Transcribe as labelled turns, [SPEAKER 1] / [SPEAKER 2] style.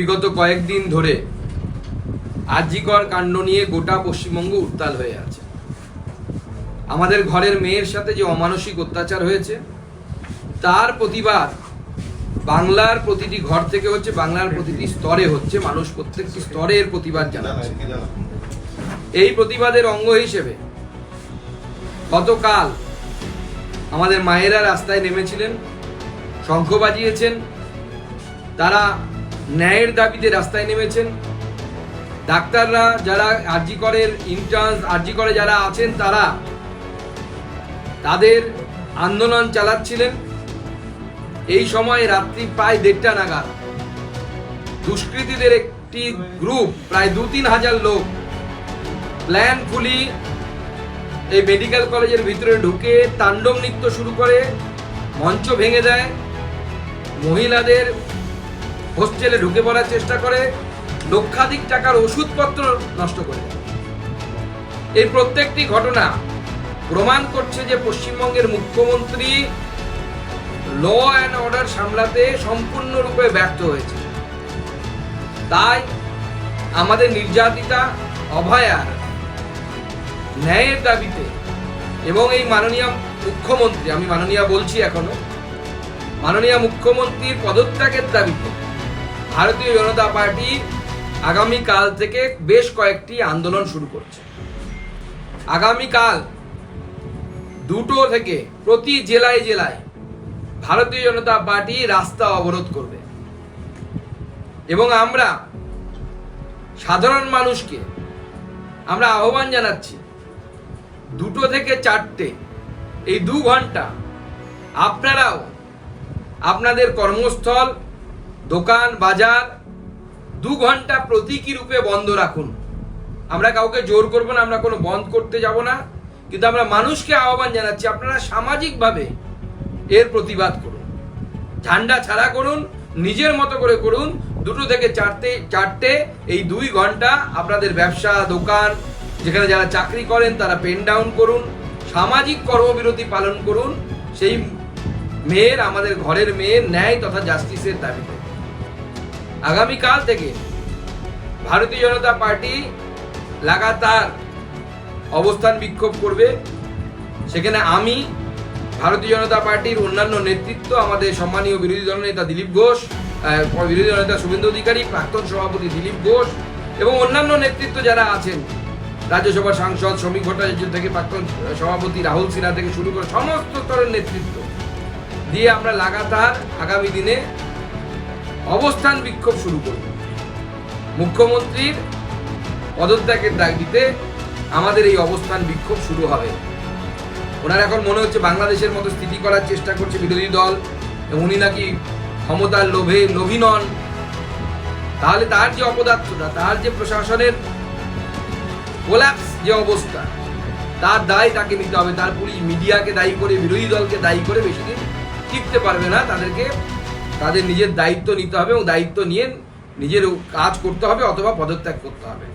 [SPEAKER 1] বিগত কয়েকদিন ধরে আরজিকর কাণ্ড নিয়ে গোটা পশ্চিমবঙ্গ উত্তাল হয়ে আছে। আমাদের ঘরের মেয়ের সাথে যে অমানসিক অত্যাচার হয়েছে, তার প্রতিবাদ বাংলার প্রতিটি ঘর থেকে হচ্ছে, বাংলার প্রতিটি স্তরে হচ্ছে, মানুষ প্রত্যেকটি স্তরের প্রতিবাদ জানাচ্ছে। এই প্রতিবাদের অঙ্গ হিসেবে গতকাল আমাদের মায়েরা রাস্তায় নেমেছিলেন, শঙ্খ বাজিয়েছেন, তারা ন্যায়ের দাবিতে রাস্তায় নেমেছেন। ডাক্তাররা যারা আরজি করের ইন্টার্নস আরজি করে যারা আছেন তারা তাদের আন্দোলন চালাচ্ছিলেন। এই সময় রাত্রি প্রায় দেড়টা নাগাদ। দুষ্কৃতীদের একটি গ্রুপ, প্রায় দু তিন হাজার লোক প্ল্যানফুলি এই মেডিকেল কলেজের ভিতরে ঢুকে তাণ্ডব নৃত্য শুরু করে, মঞ্চ ভেঙে দেয়। মহিলাদের হোস্টেলে ঢুকে পড়ার চেষ্টা করে, লক্ষাধিক টাকার ওষুধপত্র নষ্ট করে এই প্রত্যেকটি ঘটনা প্রমাণ করছে যে পশ্চিমবঙ্গের মুখ্যমন্ত্রী ল অ্যান্ড অর্ডার সামলাতে সম্পূর্ণরূপে ব্যর্থ হয়েছে। তাই আমাদের নির্যাতিতা, অভয়ার ন্যায়ের দাবিতে এবং এই মাননীয় মুখ্যমন্ত্রী, আমি মাননীয় বলছি এখনও, মাননীয় মুখ্যমন্ত্রীর পদত্যাগের দাবিতে ভারতীয় জনতা পার্টি আগামী কাল থেকে বেশ কয়েকটি আন্দোলন শুরু করছে। আগামীকাল দুটো থেকে প্রতি জেলায় জেলায় ভারতীয় জনতা পার্টি রাস্তা অবরোধ করবে। এবং আমরা সাধারণ মানুষকে আমরা আহ্বান জানাচ্ছি, দুটো থেকে চারটে, এই দু ঘণ্টা আপনারাও আপনাদের কর্মস্থল দোকান, বাজার দু ঘণ্টা প্রতীকী রূপে বন্ধ রাখুন। আমরা কাউকে জোর করব না, আমরা কোনো বন্ধ করতে যাব না, কিন্তু আমরা মানুষকে আহ্বান জানাচ্ছি, আপনারা সামাজিকভাবে এর প্রতিবাদ করুন। ঝান্ডা ছাড়া করুন, নিজের মতো করে করুন, দুটো থেকে চারটে চারটে, এই দুই ঘণ্টা আপনাদের ব্যবসা, দোকান, যেখানে যারা চাকরি করেন, তারা পেন ডাউন করুন, সামাজিক কর্মবিরতি পালন করুন, সেই মেয়ের, আমাদের ঘরের মেয়ের ন্যায় তথা জাস্টিসের দাবিতে। আগামীকাল থেকে ভারতীয় জনতা পার্টি লাগাতার অবস্থান বিক্ষোভ করবে। সেখানে আমি, ভারতীয় জনতা পার্টির অন্যান্য নেতৃত্ব, আমাদের সম্মানীয় বিরোধী দলনেতা দিলীপ ঘোষ বিরোধী দলনেতা শুভেন্দু অধিকারী, প্রাক্তন সভাপতি দিলীপ ঘোষ এবং অন্যান্য নেতৃত্ব যারা আছেন, রাজ্যসভার সাংসদ শ্রমিক ভট্টাচার্য থেকে প্রাক্তন সভাপতি রাহুল সিনহা থেকে শুরু করে সমস্ত স্তরের নেতৃত্ব দিয়ে আমরা লাগাতার আগামী দিনে অবস্থান বিক্ষোভ শুরু করব। মুখ্যমন্ত্রীর পদত্যাগের দাবিতে আমাদের এই অবস্থান বিক্ষোভ শুরু হবে। ওনার এখন মনে হচ্ছে বাংলাদেশের মতো স্থিতি করার চেষ্টা করছে বিরোধী দল উনি নাকি ক্ষমতার লোভে লোভী নন। তাহলে তার যে অপদার্থতা, তার যে প্রশাসনের কোলাপস যে অবস্থা, তার দায় তাকে নিতে হবে। তার পুলিশ মিডিয়াকে দায়ী করে, বিরোধী দলকে দায়ী করে বেশি দিন পারবে না তাদেরকে তাদের নিজের দায়িত্ব নিতে হবে এবং দায়িত্ব নিয়ে নিজের কাজ করতে হবে অথবা পদত্যাগ করতে হবে।